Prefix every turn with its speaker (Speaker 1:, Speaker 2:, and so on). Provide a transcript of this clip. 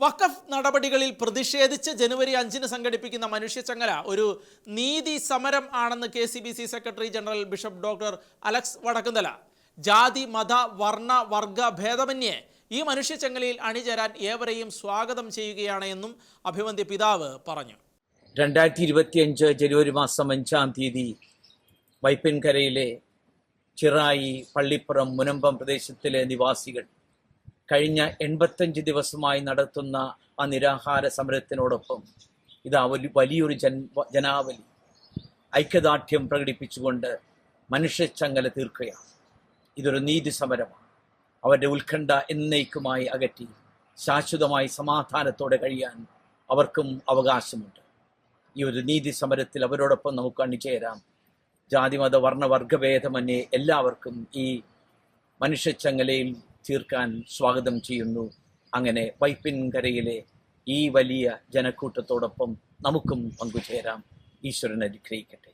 Speaker 1: വഖഫ് നടപടികളിൽ പ്രതിഷേധിച്ച് ജനുവരി അഞ്ചിന് സംഘടിപ്പിക്കുന്ന മനുഷ്യച്ചങ്ങല ഒരു നീതി സമരം ആണെന്ന് K C B C secretary general bishop doctor Alex Vadakkumthala ജാതി മത വർണ വർഗ ഭേദമന്യേ ഈ മനുഷ്യച്ചങ്ങലയിൽ അണിചേരാൻ ഏവരെയും സ്വാഗതം ചെയ്യുകയാണ് എന്നും അഭിവന്ദ്യ പിതാവ് പറഞ്ഞു.
Speaker 2: രണ്ടായിരത്തി ഇരുപത്തിയഞ്ച് ജനുവരി മാസം അഞ്ചാം തീയതി വൈപ്പിൻകരയിലെ ചിറായി പള്ളിപ്പുറം മുനമ്പം പ്രദേശത്തിലെ നിവാസികൾ കഴിഞ്ഞ എൺപത്തഞ്ച് ദിവസമായി നടത്തുന്ന ആ നിരാഹാര സമരത്തിനോടൊപ്പം ഇതാ വലി വലിയൊരു ജൻ ജനാവലി ഐക്യദാർഢ്യം പ്രകടിപ്പിച്ചുകൊണ്ട് മനുഷ്യച്ചങ്ങല തീർക്കുകയാണ്. ഇതൊരു നീതി സമരമാണ്. അവരുടെ ഉത്കണ്ഠ എന്നേക്കുമായി അകറ്റി ശാശ്വതമായി സമാധാനത്തോടെ കഴിയാൻ അവർക്കും അവകാശമുണ്ട്. ഈ ഒരു നീതി സമരത്തിൽ അവരോടൊപ്പം നമുക്ക് അണിചേരാം. ജാതിമത വർണവർഗഭേദമന്യേ എല്ലാവർക്കും ഈ മനുഷ്യച്ചങ്ങലയിൽ തീർക്കാൻ സ്വാഗതം ചെയ്യുന്നു. അങ്ങനെ വൈപ്പിൻകരയിലെ ഈ വലിയ ജനക്കൂട്ടത്തോടൊപ്പം നമുക്കും പങ്കുചേരാം. ഈശ്വരൻ അനുഗ്രഹിക്കട്ടെ.